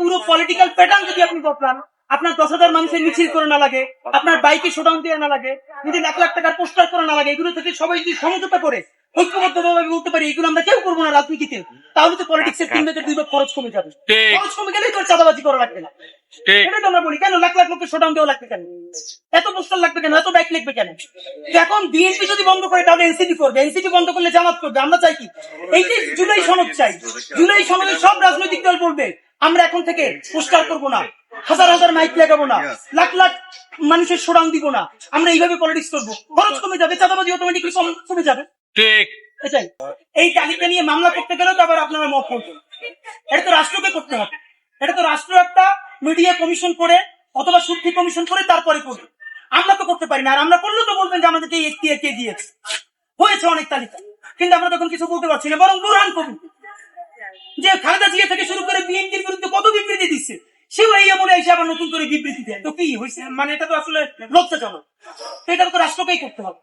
পুরো political pattern যদি আপনি বদলান আপনার দশ হাজার মানুষের মিছিল করে না লাগে আপনার বাইকে শোডাউন দেওয়া না লাগে যদি লাখ লাখ টাকার পোস্টার করা না লাগে এগুলো থেকে সবাই যদি সমঝোতা করে ঐক্যবদ্ধভাবে বলতে পারি এগুলো আমরা কেউ করব না রাজনীতিতে। তাহলে তো পলিটিক্সের তিন দুই খরচ কমে যাবে। খরচ কমে গেলেই তো চাঁদাবাজি করা লাগবে না। এটাই তো আমরা বলি কেন লাখ লাখ লোকের শোডাউন দেওয়া লাগবে কেন? এত পোস্টার লাগবে কেন? এত বাইক লিখবে কেন? এখন বিএনপি যদি বন্ধ করে তাহলে এনসিপি করবে। এনসিপি বন্ধ করলে জামাত করবে। আমরা চাই কি? এই যে জুলাই সনদ চাই জুলাই সনদে সব রাজনৈতিক দল বলবে আমরা এখন থেকে পোস্টার করব না। হাজার হাজার মাইক লাগাবো না। লাখ লাখ মানুষের শোডাউন দিব না। আমরা এইভাবে পলিটিক্স করব। খরচ কমে যাবে চাঁদাবাজি অটোমেটিকলি কমে যাবে। ঠিক। এটাই। এই তালিকা নিয়ে মামলা করতে গেলে তো আবার আপনারা মত করবেন। এটা তো রাষ্ট্রকে করতে হবে। এটা তো রাষ্ট্র একটা মিডিয়া কমিশন করে অথবা শুদ্ধি কমিশন করে তারপরে করবে। আমরা তো করতে পারি না। আর আমরা করলেও তো বলবেন যে আমাদেরকে একটি এখতিয়ার কে দিয়েছে। হয়েছে অনেক তালিকা। কিন্তু আমরা তখন কিছু বলতে পারছি না বরং বুরহান কবি যে খালেদা জিয়া থেকে শুরু করে বিএনপির এমন এসে আবার নতুন করে বিবৃতি দেয় তো কি হয়েছে মানে এটা তো আসলে লজ্জাজনক। এটা তো রাষ্ট্রকেই করতে হবে।